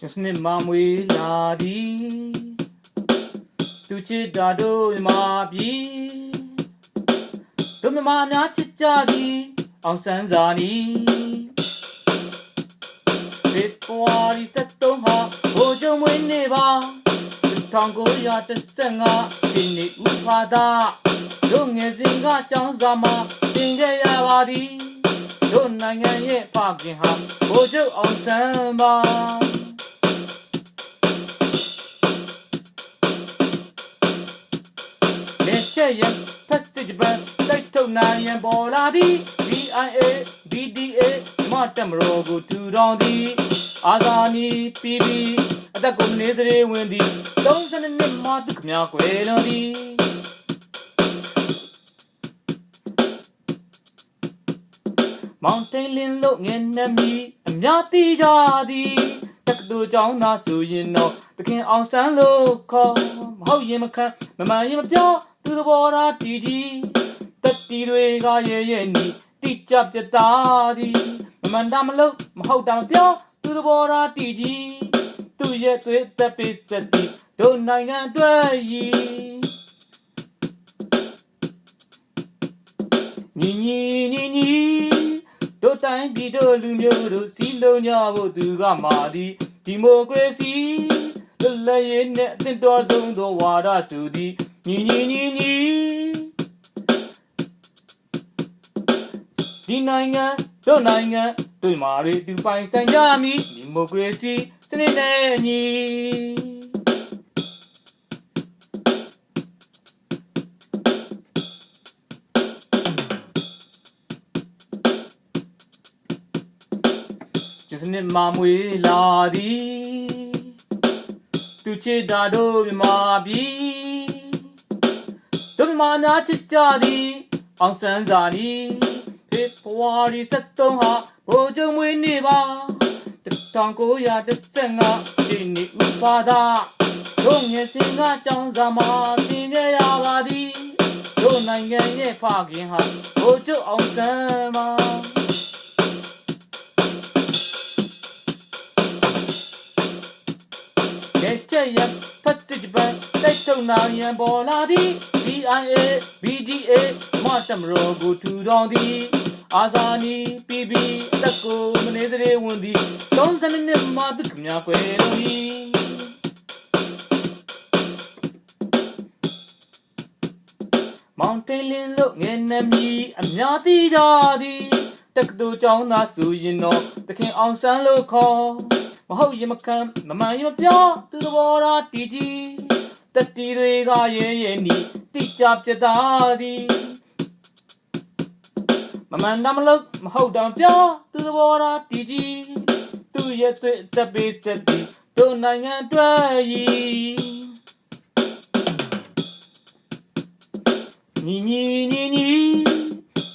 ယစနစ်မမွေလာသည်သူချစ်တာတို့မြမပြီတို့မြမများချစ်ကြသည်အောင်ဆန်းစာနီဖေဖော်ဝါရီ73ဟာဘိုးချုပ်မွေးနေ့ပါ1935ဒီနေ့ဥပါဒ တို့ငယ်စဉ်ကចောင်းစာမှာတင်ခဲ့ရပါသည်တို့နိုင်ငံရဲ့ဖခင်ဟာဘိုးကျုံအောင်ဆန်းပါလက်ချက်ရဖက်စစ်ဂျပန်တိုက်ထုတ်နိုင်ရန်ပေါ်လာသည် BIA DDA မတ်တမရောကိုထူထောင်သည်အာဇာနည် PB အသက်ကိုနေစရေဝင်သည်32နှစ်မှသူခမကွယ်လွန်သည် မောင်တိန်လင်းလို့ငယ်နှမီအများသိကြသည်တက္ကသိုလ်ကျောင်းသားဆိုရင်တော့တခင်အောင်ဆန်းလို့ခေါ်မဟုတ်ရင်မခံမမှန်ရင်မပြောသူသဘောထားတည်ကြီးတက်တီတွေကရဲရဲနီတိကျပြတ်သားသည်မမှန်တာမလို့မဟုတ်တာမပြောသူသဘောထားတည်ကြီးသူရဲ့သွေးသက်ပိစက်တီတို့နိုင်ငံအတွက်ရည်ညီညီညီညီ တို့တိုင်းပြည်တို့လူမျိုးတို့စီလုံးကြဖို့သူကမာသည်ဒီမိုကရေစီလွတ်လပ်ရေးနဲ့အသင့်တော်ဆုံးသောဝါဒဆိုသည်ညီညီညီညီဒီနိုင်ငံတို့နိုင်ငံတို့မာတွေတူပိုင်ဆိုင်ကြမည်ဒီမိုကရေစီစနစ်နဲ့အညီ ကျစနစ်မမွေလာသည်သူချစ်တာတို့မြမပြီတို့မြမများချစ်ကြသည်အောင်ဆန်းစာနီဖေဖော်ဝါရီ73ဟာဘိုးကျုံမွေးနေပါ1915ဒီနေ့ဥပါဒတို့ငယ်စဉ်ကကြောင်းစာမှာသင်ခဲ့ရပါသည်တို့နိုင်ငံရဲ့ဖခင်ဟာဘိုးကျုံအောင်ဆန်းပါ တိုက်ထုံနိုင်ရန်ပေါ်လာသည် BIA BDA မတ်တမရောကိုထူထောင်သည်အာဇာနည် PB အသက်ကိုမနေစရေဝင်သည်32နှစ်မှသူခမကွယ်တော်သည်မောင်တိန်လင်းလို့ငယ်နှမီအများသိကြသည်တက္ကသိုလ်ကျောင်းသားဆိုရင်တော့တခင်အောင်ဆန်းလို့ခေါ်မဟုတ်ရင်မခံမမှန်ရင်မပြောသူသဘောထားတည်ကြီး တတိတွေကရဲရဲနီတိကျပြတ်သားသည်မမှန်တာမလို့မဟုတ်တာမပြောသူသဘောထားတည်ကြီးသူရဲ့တွေ့သက်ပေးဆက်သည်တို့နိုင်ငံအတွက်ရည်ညီညီညီညီ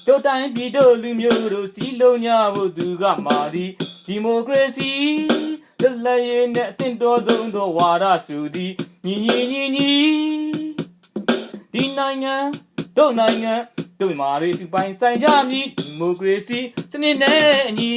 တို့တိုင်းပြည်တို့လူမျိုးတို့စီလုံးကြဖို့သူကမာသည်ဒီမိုကရေစီလွတ်လပ်ရေးနဲ့အသင့်တော်ဆုံးသောဝါဒဆိုသည် ညီညီညီညီဒီနိုင်ငံတို့နိုင်ငံတို့မာတွေသူပိုင်ဆိုင်ကြမည်ဒီမိုကရေစီစနစ်နဲ့အညီ